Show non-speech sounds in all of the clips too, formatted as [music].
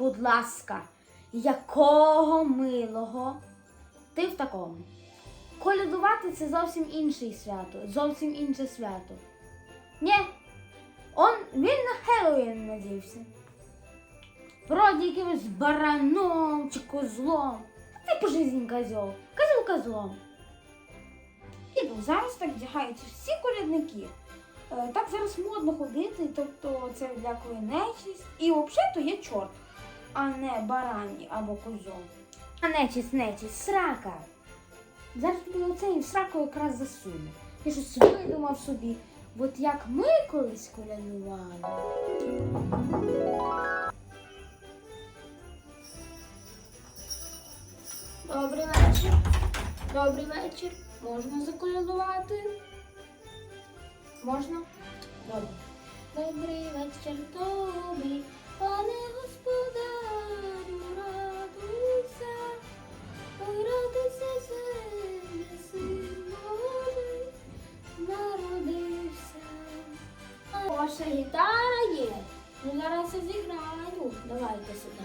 будь ласка, якого милого ти в такому? Колядувати це зовсім інше свято, зовсім інше свято. Ні, он, він на Хеллоуін надівся. Вроді якимось бараном чи козлом. Ти по житті козьол. Козел козлом. І ну, зараз так вдягаються всі колядники. Е, Так зараз модно ходити, тобто це дякує нечість. І взагалі-то є чорт, а не барані або козьол. А нечість, нечість, срака. Зараз тобі оцей в сраку якраз засуне. Я щось видумав собі. От як ми колись колядували. Добрий вечір. Добрий вечір. Можна заколядувати? Можна? Добре. Добрий вечір тобі, пане Давайте сюди.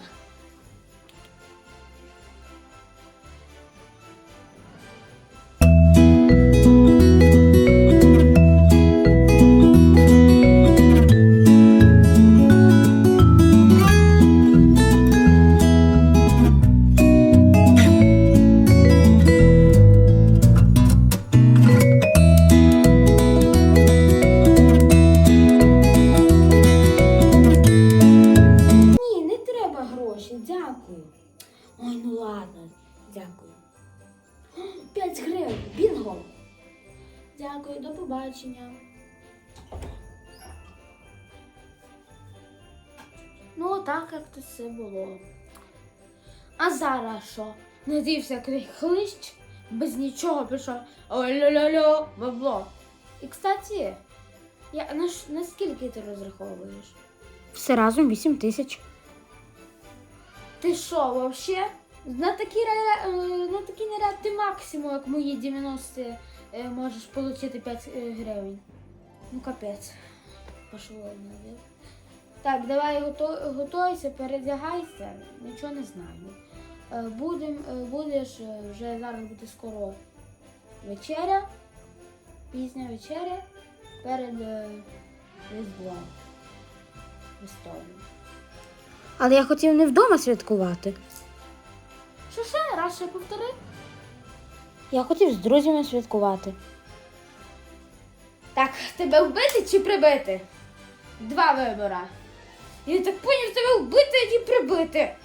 Дякую. Ой, ну ладно, дякую. [gasps] П'ять гривень, бінго. Дякую, до побачення. Ну, так як то все було. А зараз що? Надівся крий хлищ, без нічого пішов. Ой-ля-ля-ля, бабло. І, кстати, я, на, на скільки ти розраховуєш? Все разом 8 тисяч. Ти що, вообще? На такий, е, на такий наряд ти максимум, як мої 90 е, можеш отримати 5 е, гривень. Ну капець. Пошло наверх. Так, давай готуйся, передягайся. Нічого не знаю. Будем, будеш вже зараз буде скоро вечеря. Пізня вечеря перед Різдвом. Христовим. Але я хотів не вдома святкувати. Що ще раз ще повтори? Я хотів з друзями святкувати. Так, тебе вбити чи прибити? Два вибора. Я так поняв, тебе вбити чи прибити.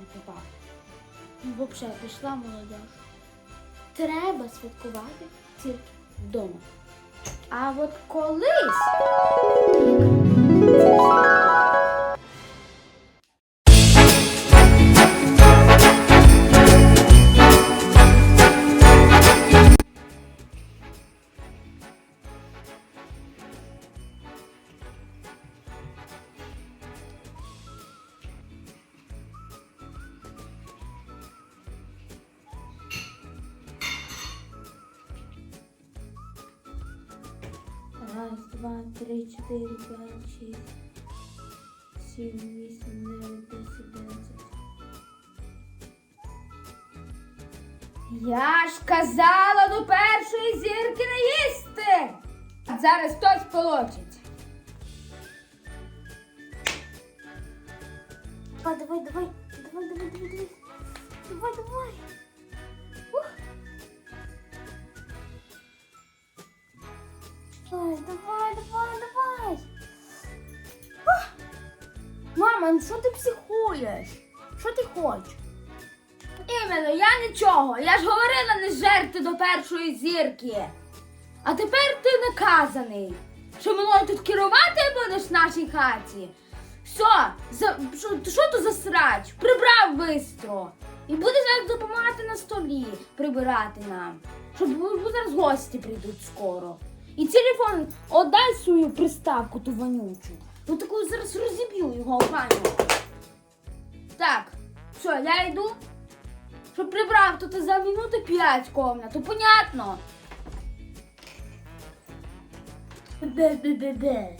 Не попав. Ну, взагалі, пішла молодь. Треба святкувати тільки вдома. А от колись. Música Раз, два, три, чотири, п'ять, шість, сім, вісім, дев'ять, десять, одинадцять. Я ж казала до першої зірки не їсти. А зараз хтось получить. Давай, давай, давай, давай, давай, давай, давай. Давай, Ну що ти психуєш? Що ти хочеш? Іменно, я нічого. Я ж говорила не жерти до першої зірки. А тепер ти наказаний. Що мною тут керувати будеш в нашій хаті? Все, за, що, що то за срач? Прибрав бистро. І будеш зараз допомагати на столі прибирати нам. Щоб зараз гості прийдуть скоро. І телефон отдай свою приставку ту вонючу. Ну таку зараз розіб'ю його пані. Так, все, я йду. Щоб прибрав тут за минути п'ять комнату, понятно? Бе-бе-бе-бе.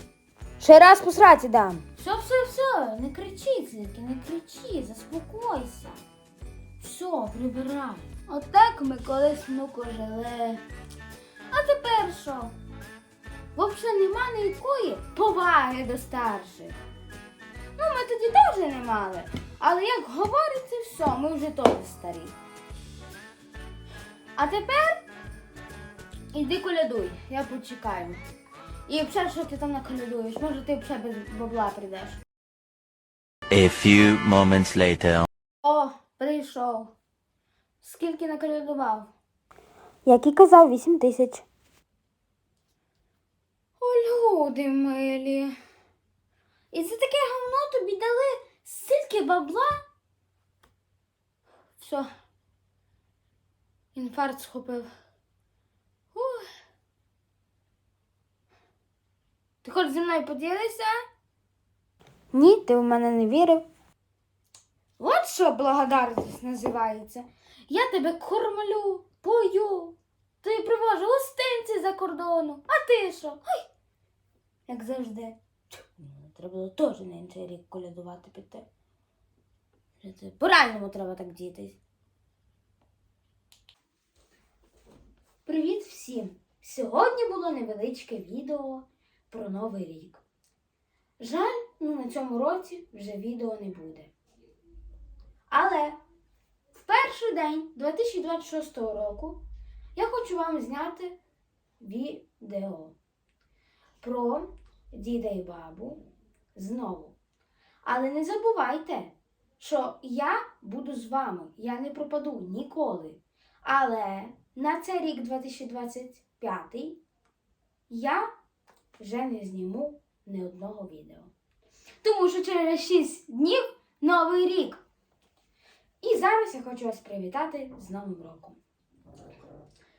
Ще раз посрати дам. Все, все, все, не кричи, тільки, не кричи, заспокойся. Все, прибирай. Отак ми колись внуку жили. А тепер що? Взагалі нема ніякої поваги до старших. Ну, ми тоді теж не мали. Але як говориться, все, ми вже теж старі. А тепер іди колядуй, я почекаю. І взагалі, що ти там наколядуєш? Може ти взагалі без бабла прийдеш. A few moments later. О, прийшов. Скільки наколядував? Як і казав, 8 тисяч. О, люди милі. І за таке говно тобі дали стільки бабла? Все. Інфаркт схопив. Ух. Ти хочеш зі мною поділися? Ні, ти в мене не вірив. От що благодарність називається. Я тебе кормлю, пою, тобі привожу гостинці за кордону. А ти що? Ой, як завжди. Треба було теж на інший рік колядувати піти. По-реальному треба так дітись. Привіт всім! Сьогодні було невеличке відео про Новий рік. Жаль, ну на цьому році вже відео не буде. Але в перший день 2026 року я хочу вам зняти відео про діда і бабу знову. Але не забувайте, що я буду з вами, я не пропаду ніколи. Але на цей рік 2025 я вже не зніму ні одного відео. Тому що через 6 днів новий рік. І зараз я хочу вас привітати з Новим роком.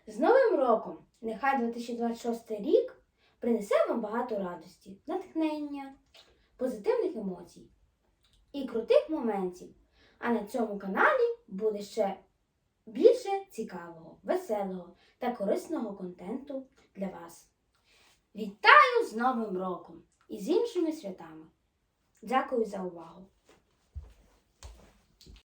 З Новим роком! Нехай 2026 рік принесе вам багато радості, натхнення, позитивних емоцій і крутих моментів. А на цьому каналі буде ще більше цікавого, веселого та корисного контенту для вас. Вітаю з Новим роком і з іншими святами! Дякую за увагу!